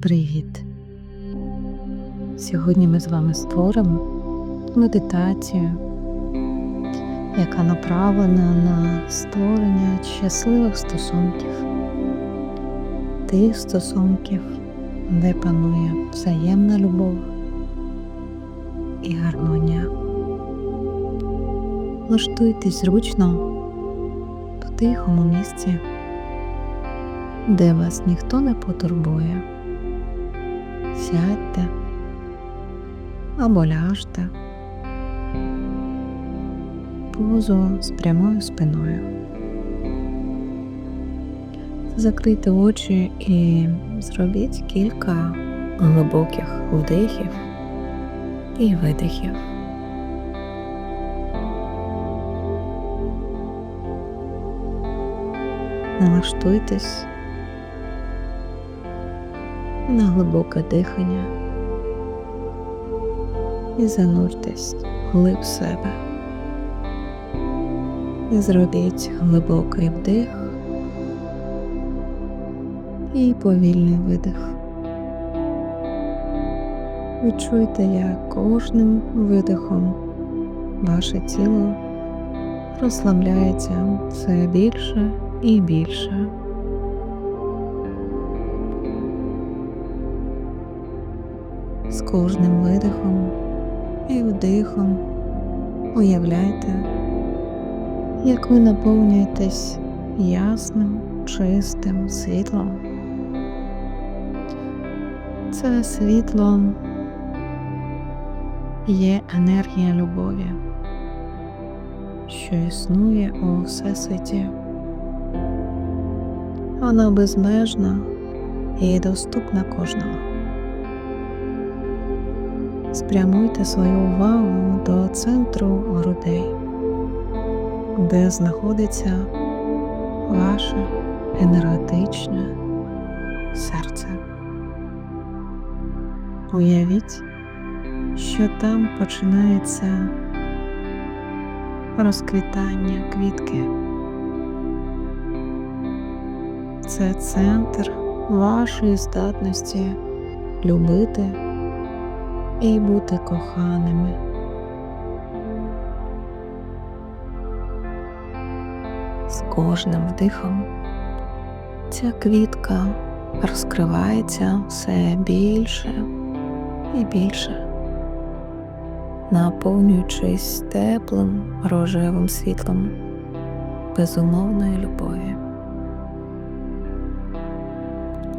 Привіт! Сьогодні ми з вами створимо медитацію, яка направлена на створення щасливих стосунків, тих стосунків, де панує взаємна любов і гармонія. Влаштуйтесь зручно в тихому місці, де вас ніхто не потурбує. Сядьте або ляжте позу з прямою спиною. Закрийте очі і зробіть кілька глибоких вдихів і видихів. Налаштуйтесь на глибоке дихання і зануртесь глиб себе. Зробіть глибокий вдих і повільний видих. Відчуйте, як кожним видихом ваше тіло розслабляється все більше і більше. Кожним видихом і вдихом уявляйте, як ви наповнюєтесь ясним, чистим світлом. Це світло є енергія любові, що існує у всесвіті. Вона безмежна і доступна кожному. Спрямуйте свою увагу до центру грудей, де знаходиться ваше енергетичне серце. Уявіть, що там починається розквітання квітки. Це центр вашої здатності любити і бути коханими. З кожним вдихом ця квітка розкривається все більше і більше, наповнюючись теплим рожевим світлом безумовної любові.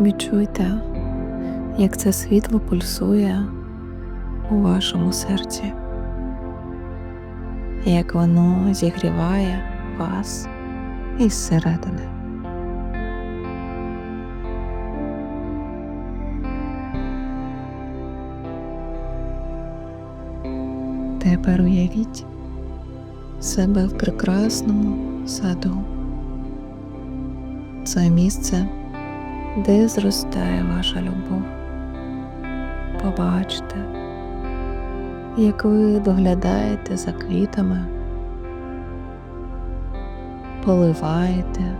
Відчуйте, як це світло пульсує у вашому серці, як воно зігріває вас із середини. Тепер уявіть себе в прекрасному саду. Це місце, де зростає ваша любов. Побачте, як ви доглядаєте за квітами, поливаєте,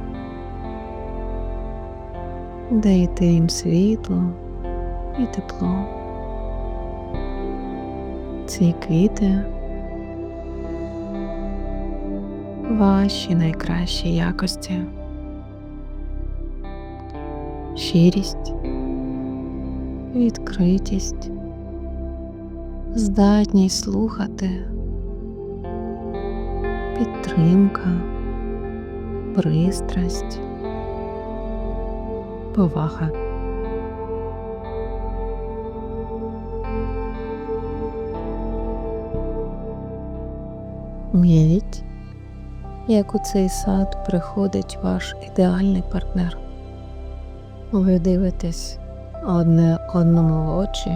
даєте їм світло і тепло. Ці квіти ваші найкращі якості, щирість, відкритість, здатність слухати, підтримка, пристрасть, повага. Уявіть, як у цей сад приходить ваш ідеальний партнер. Ви дивитесь одне одному в очі,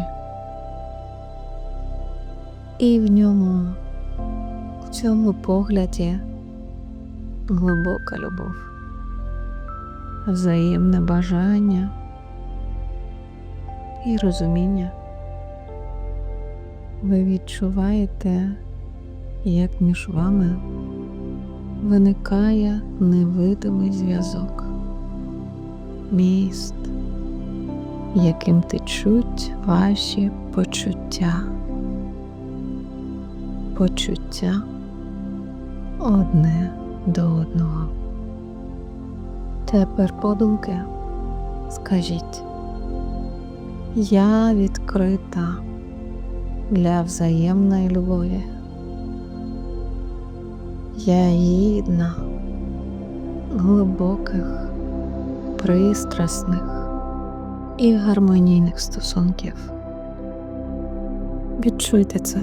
і в ньому, в цьому погляді глибока любов, взаємне бажання і розуміння. Ви відчуваєте, як між вами виникає невидимий зв'язок, міст, яким течуть ваші почуття. Почуття одне до одного. Тепер подумки скажіть, я відкрита для взаємної любові. Я гідна глибоких, пристрасних і гармонійних стосунків. Відчуйте це,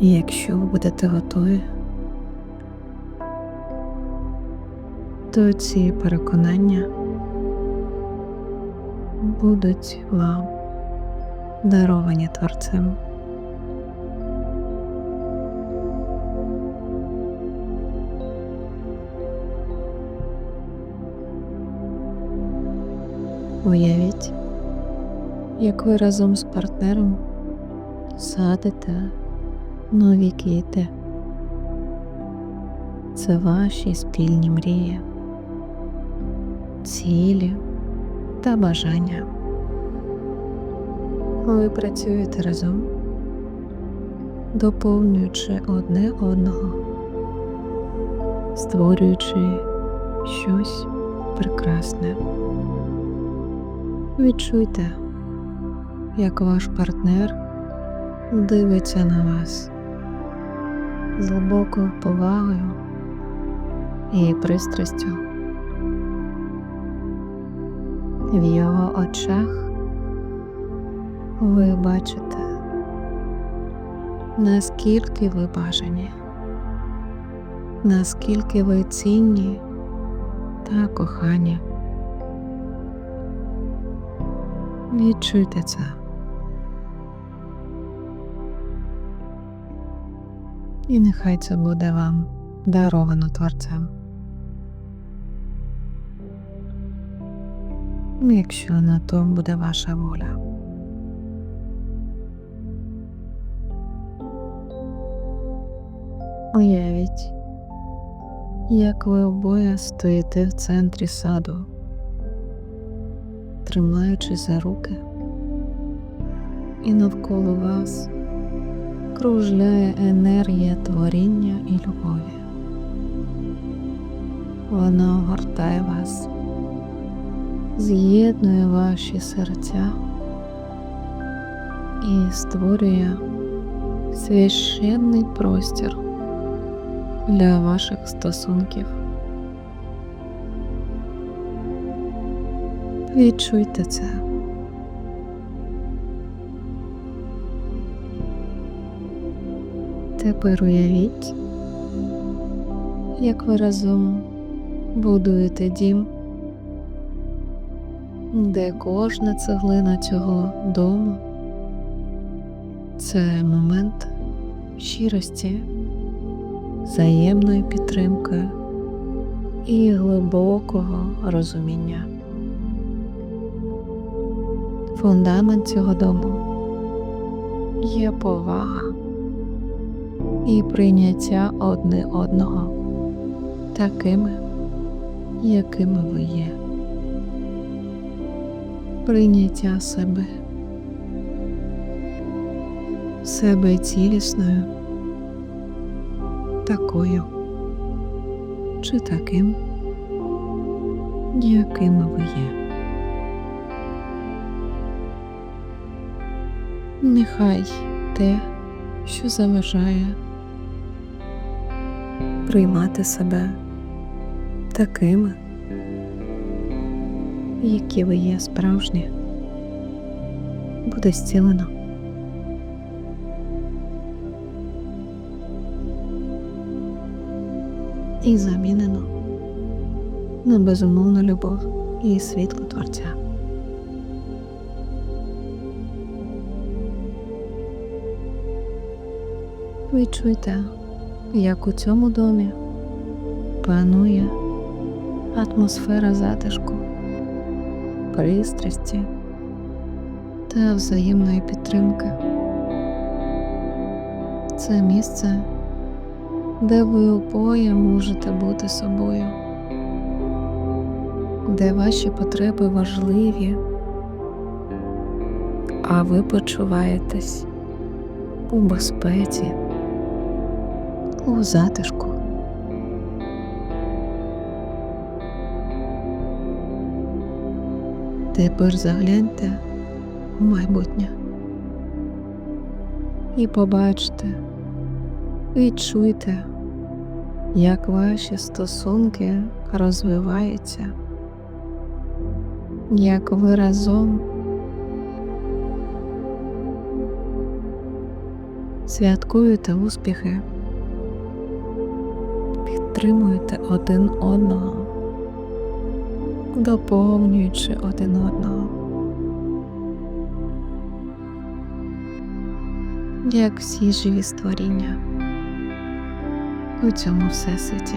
і якщо ви будете готові, то ці переконання будуть вам даровані творцем. Уявіть, як ви разом з партнером садите нові квіти. Це ваші спільні мрії, цілі та бажання. Ви працюєте разом, доповнюючи одне одного, створюючи щось прекрасне. Відчуйте, як ваш партнер дивиться на вас з глибокою повагою і пристрастю. В його очах ви бачите, наскільки ви бажані, наскільки ви цінні та кохані. Відчуйте це. І нехай це буде вам даровано творцем. Якщо на то буде ваша воля. Уявіть, як ви обоє стоїте в центрі саду тримаючи за руки, і навколо вас кружляє енергія творіння і любові. Вона огортає вас, з'єднує ваші серця і створює священний простір для ваших стосунків. Відчуйте це. Тепер уявіть, як ви разом будуєте дім, де кожна цеглина цього дому це момент щирості, взаємної підтримки і глибокого розуміння. Фундамент цього дому є повага і прийняття одне одного такими, якими ви є, прийняття себе, себе цілісною, такою чи таким, якими ви є. Нехай те, що заважає приймати себе такими, які ви є справжні, буде зцілено. І замінено на безумовну любов і світло Творця. Відчуйте, як у цьому домі панує атмосфера затишку, пристрасті та взаємної підтримки. Це місце, де ви обоє можете бути собою, де ваші потреби важливі а ви почуваєтесь у безпеці, у затишку. Тепер загляньте у майбутнє і побачте, відчуйте, як ваші стосунки розвиваються, як ви разом святкуєте успіхи, підтримуєте один одного, доповнюючи один одного. Як всі живі створіння у цьому всесвіті.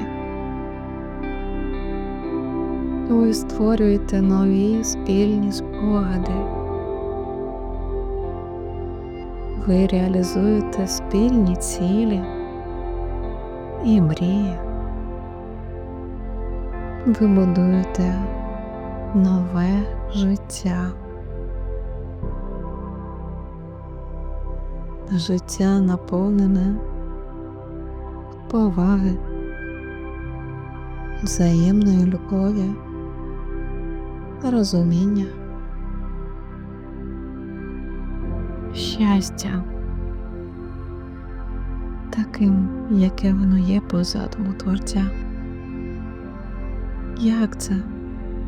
Ви створюєте нові спільні спогади. Ви реалізуєте спільні цілі і мрії. Ви будуєте нове життя. Життя наповнене поваги, взаємної любові, розуміння, щастя, таким, яке воно є по задуму Творця. Як це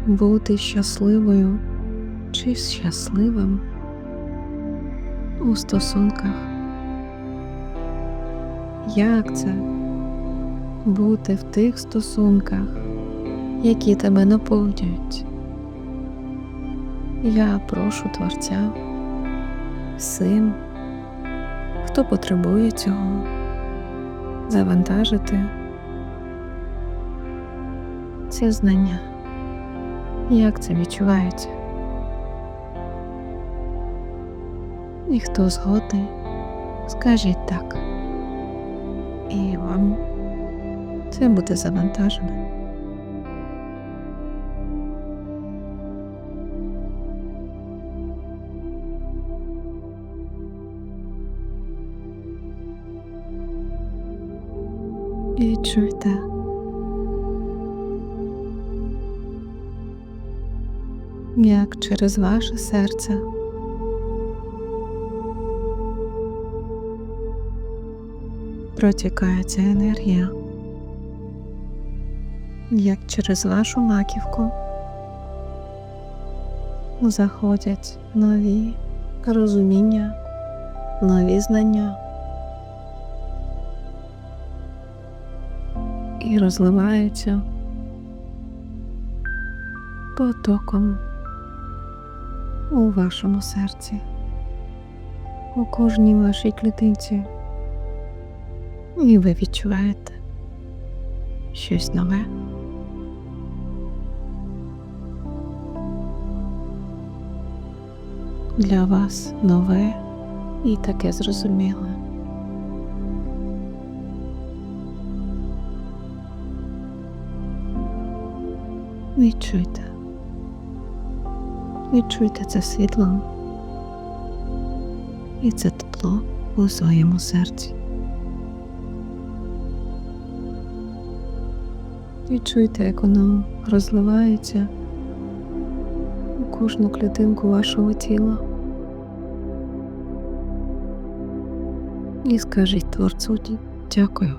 бути щасливою чи щасливим у стосунках? Як це бути в тих стосунках, які тебе наповнюють? Я прошу Творця всім, хто потребує цього, завантажити ці знання. Як це відчувається? І хто згодний, скажіть так і вам це буде завантажено. І. Як через ваше серце. Протікає ця енергія, як через вашу маківку. Заходять нові розуміння, нові знання. І розливаються потоком у вашому серці, у кожній вашій клітинці. І ви відчуваєте щось нове. Для вас нове і таке зрозуміле. Відчуйте, відчуйте це світло і це тепло у своєму серці. Відчуйте, як воно розливається у кожну клітинку вашого тіла. І скажіть Творцу дякую.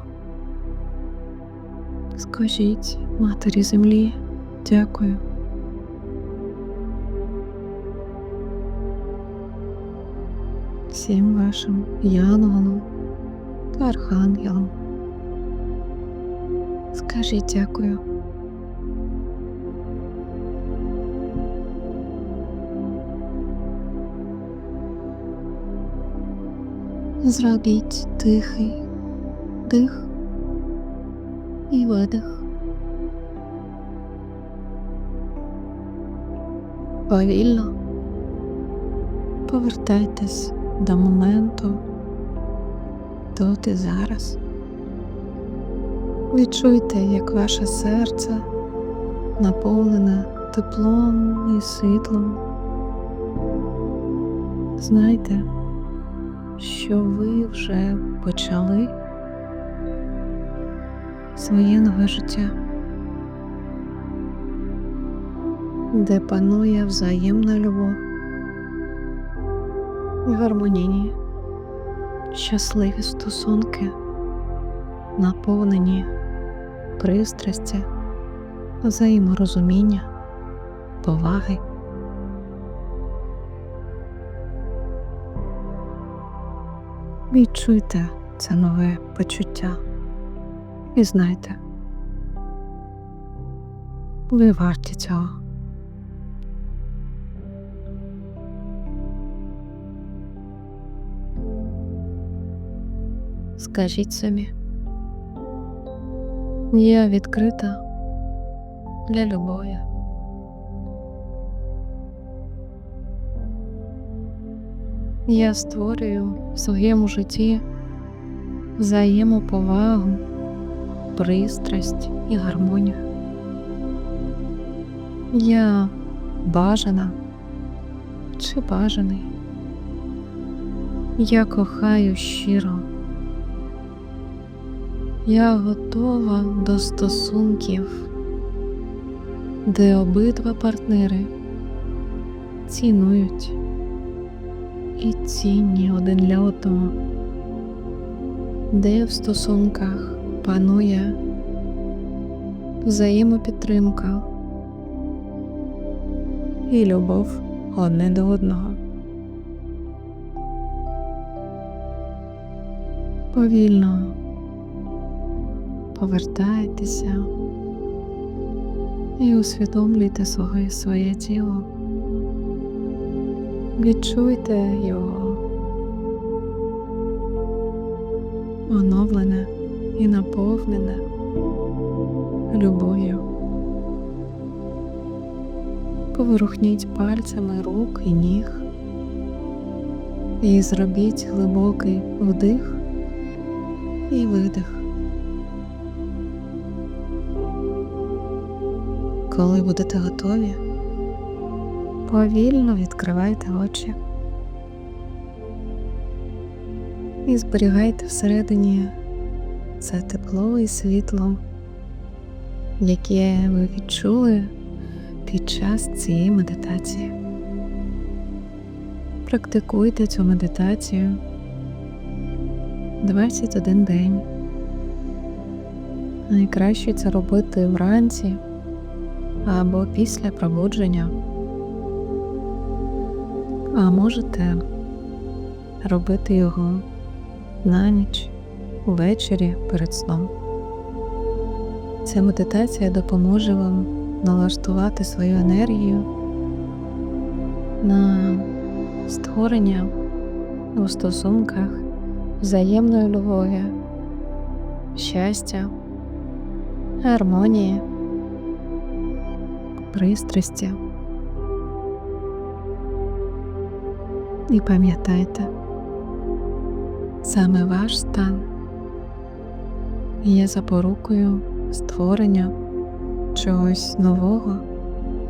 Скажіть Матері Землі дякую. Всім вашим янголам та архангелам. Скажіть дякую. Зробіть тихий дих і видих. Повільно повертайтесь до моменту тут і зараз. Відчуйте, як ваше серце наповнене теплом і світлом. Знайте, що ви вже почали своє нове життя, де панує взаємна любов і щасливі стосунки, наповнені пристрасті, взаєморозуміння, поваги. Відчуйте це нове почуття і знайте, ви варті цього. Скажіть собі, я відкрита для любові. Я створюю в своєму житті взаємоповагу, пристрасть і гармонію. Я бажана чи бажаний. Я кохаю щиро. Я готова до стосунків, де обидва партнери цінують і цінні один для одного, де в стосунках панує взаємопідтримка і любов одне до одного. Повільно повертайтеся і усвідомлюйте своє, своє тіло. Відчуйте його оновлене і наповнене любов'ю. Поворухніть пальцями рук і ніг і зробіть глибокий вдих і видих. Коли будете готові, повільно відкривайте очі і зберігайте всередині це тепло і світло, яке ви відчули під час цієї медитації. Практикуйте цю медитацію 21 день. Найкраще це робити вранці або після пробудження. А можете робити його на ніч, ввечері перед сном. Ця медитація допоможе вам налаштувати свою енергію на створення у стосунках взаємної любові, щастя, гармонії, пристрасті. І пам'ятайте, саме ваш стан є запорукою створення чогось нового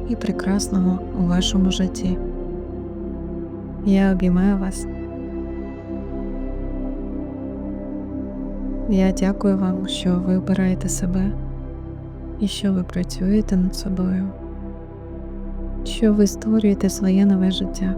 і прекрасного у вашому житті. Я обіймаю вас. Я дякую вам, що ви обираєте себе і що ви працюєте над собою, що ви створюєте своє нове життя.